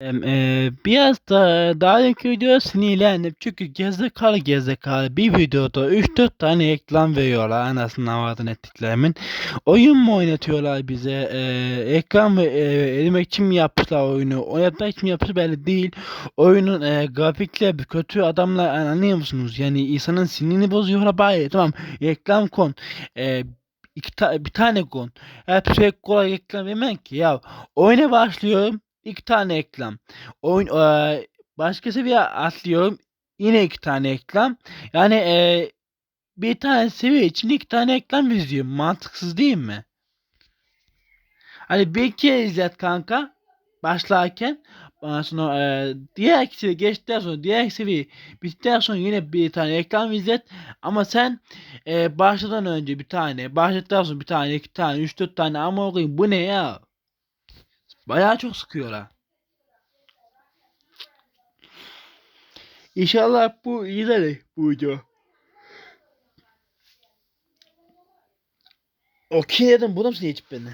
Eee, biraz da daha önceki videoya sinirlendim çünkü gerizekalı gerizekalı bir videoda 3-4 tane reklam veriyorlar anasını avradını ettiklerimin. Oyun mu oynatıyorlar bize? Eee ekran mı eee elemek için mi yapmışlar oyunu? Oynatmak için mi yapmışlar belli değil. Oyunun eee grafikleri kötü adamlar yani anlıyor musunuz? Yani insanın sinirini bozuyorlar bari tamam reklam kon. Eee iki ta- bir tane kon. Hep sürekli kolay reklam vermem ki ya. Oyuna başlıyorum. İki tane reklam. Oyun eee, başka seviye atlıyorum. Yine iki tane reklam. Yani eee, bir tane seviye için iki tane reklam izliyorum. Mantıksız değil mi? Hani bir kere izlet kanka. Başlarken. Sonra eee diğer seviye geçtikten sonra diğer seviye bittikten sonra yine bir tane reklam izlet. Ama sen eee başladan önce bir tane, başladıktan sonra bir tane, iki tane, üç dört tane ama okuyayım. Bu ne ya? Bayağı çok sıkıyorlar. İnşallah bu iyidir bu video. Okey dedim bu da mı geçip beni?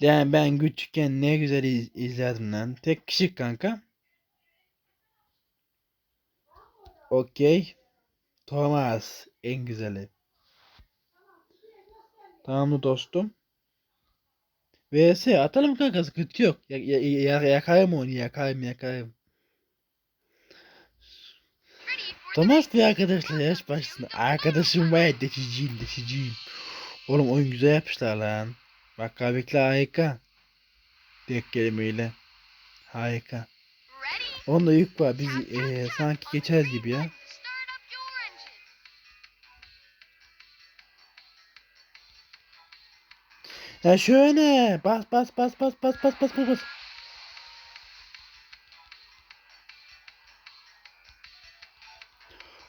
Yani ben küçükken ne güzel iz- izlerdim lan. Tek kişi kanka. Okey. Thomas en güzeli. Tamam mı dostum? VS atalım kanka sıkıntı yok. Ya, ya, ya, yakayım onu yakayım yakayım. Thomas bir arkadaşla yaş başlasın. Arkadaşım var deşiciyim deşiciyim. Oğlum oyun güzel yapmışlar lan. Bak grafikler harika. Tek kelimeyle. Harika. Onda yük var. Biz eee, sanki geçer gibi ya. Ya şöyle. Bas bas bas bas bas bas bas bas bas.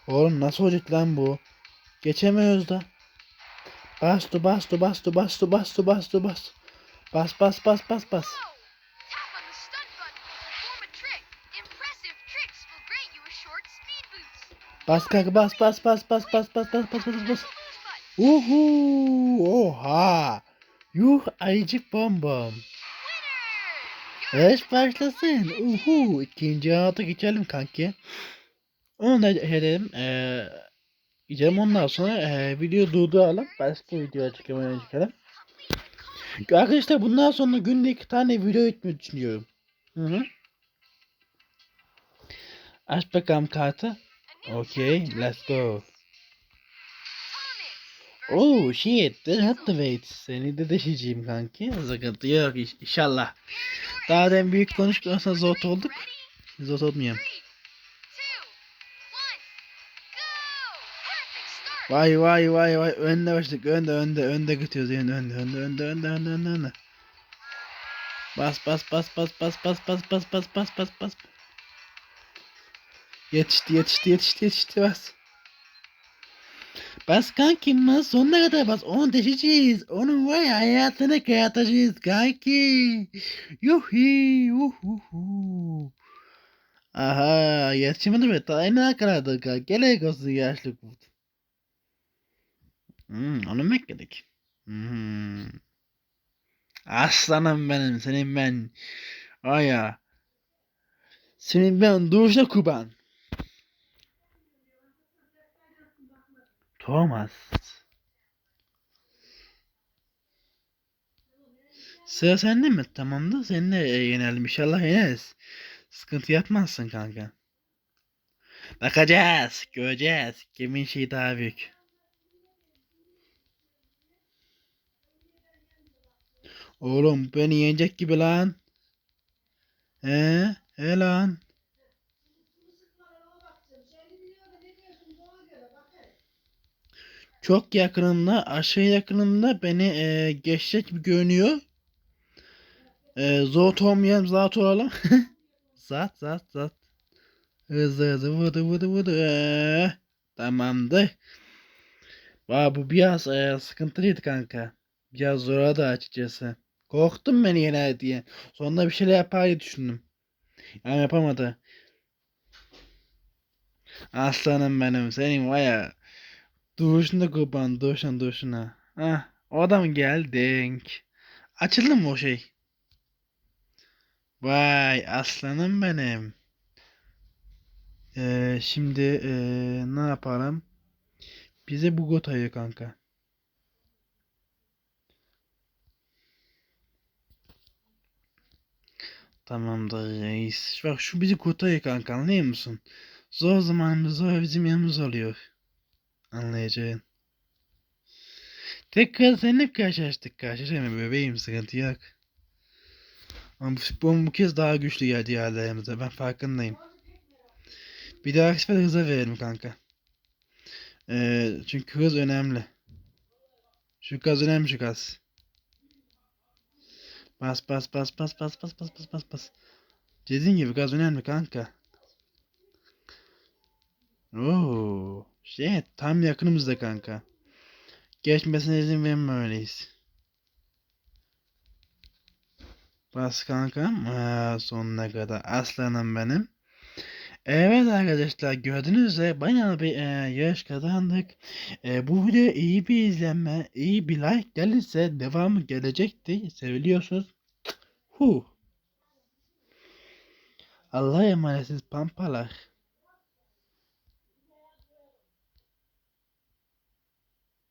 Oğlum nasıl olacak lan bu? Geçemiyoruz da. Bastı bastı bastı bastı bastı bastı bas. Bas bas bas bas bas. Bas kanka bas bas bas bas bas bas bas bas bas bas. Uhu oha. Yuh ayıcık bom bom. Winner! Good. Eş başlasın. Uhu ikinci rounda geçelim kanki. Onu da edelim. Gidelim ondan sonra eee video durduralım. Başka videoya çıkmaya çıkalım. Arkadaşlar bundan sonra günde iki tane video etmeyi düşünüyorum. Hı hı. Aç bakalım kartı. Okay, let's go. Oh shit, that activate. Seni de deşeceğim kanki. Sıkıntı yok inşallah. Daha den büyük konuşursa zor olduk. Perfect start. Vay vay vay vay önde başladık önde önde önde götürüyoruz önde önde önde önde önde önde önde önde. Bas bas bas bas bas bas bas bas bas bas bas bas. Yetişti yetişti yetişti yetişti bas. Bas kankim bas sonuna kadar bas onu deşeceğiz. Onun var ya hayatını kıyatacağız kanki. Yuhi yuhu. Aha yetişemedi mi? Ne kadar dakika. Gerek olsun yaşlı kurt. Hmm, onu mu ekledik? Hmm. Aslanım benim, senin ben. Ay ya. Senin ben duruşuna kurban. Thomas. Sıra sende mi? Tamam da sen de e, yenelim. İnşallah yeneriz. Sıkıntı yapmazsın kanka. Bakacağız. Göreceğiz. Kimin şeyi daha büyük. Oğlum beni yenecek gibi lan. He? He lan. Çok yakınımda, aşağı yakınımda beni e, geçecek gibi görünüyor. E, zor olmayan zat olalım. zat zat zat. Hızlı hızlı vurdu vurdu vurdu. E, tamamdır. Vay bu biraz e, sıkıntılıydı kanka. Biraz zorladı açıkçası. Korktum beni yener diye. Sonunda bir şeyler yapar diye düşündüm. Ama yapamadı. Aslanım benim. Senin var. Duruşunda kurban. Duruşuna duruşuna. Hah. O da mı geldin? Açıldı mı o şey? Vay aslanım benim. Ee, şimdi ee, ne yapalım? Bize bu gotayı kanka. Tamamdır reis. Bak şu bizi kurtarıyor kanka anlıyor musun? Zor zamanımız zor bizim yanımız oluyor. Anlayacağın. Tekrar seninle karşılaştık. Karşılaştık bebeğim sıkıntı yok. Ama bu, bu, kez daha güçlü geldi yerlerimize. Ben farkındayım. Bir dahaki sefer hıza verelim kanka. Ee, çünkü hız önemli. Şu gaz önemli şu gaz. Bas bas bas bas bas bas bas bas bas bas. Dediğin gibi gaz önemli kanka. Oo, şey tam yakınımızda kanka. Geçmesine izin vermemeliyiz. Bas kankam. Aa, sonuna kadar aslanım benim. Evet arkadaşlar gördüğünüz üzere bayağı bir e, yarış kazandık. E, bu video iyi bir izlenme, iyi bir like gelirse devamı gelecekti. Seviliyorsunuz. Huh. Allah'a emanetsiniz pampalar.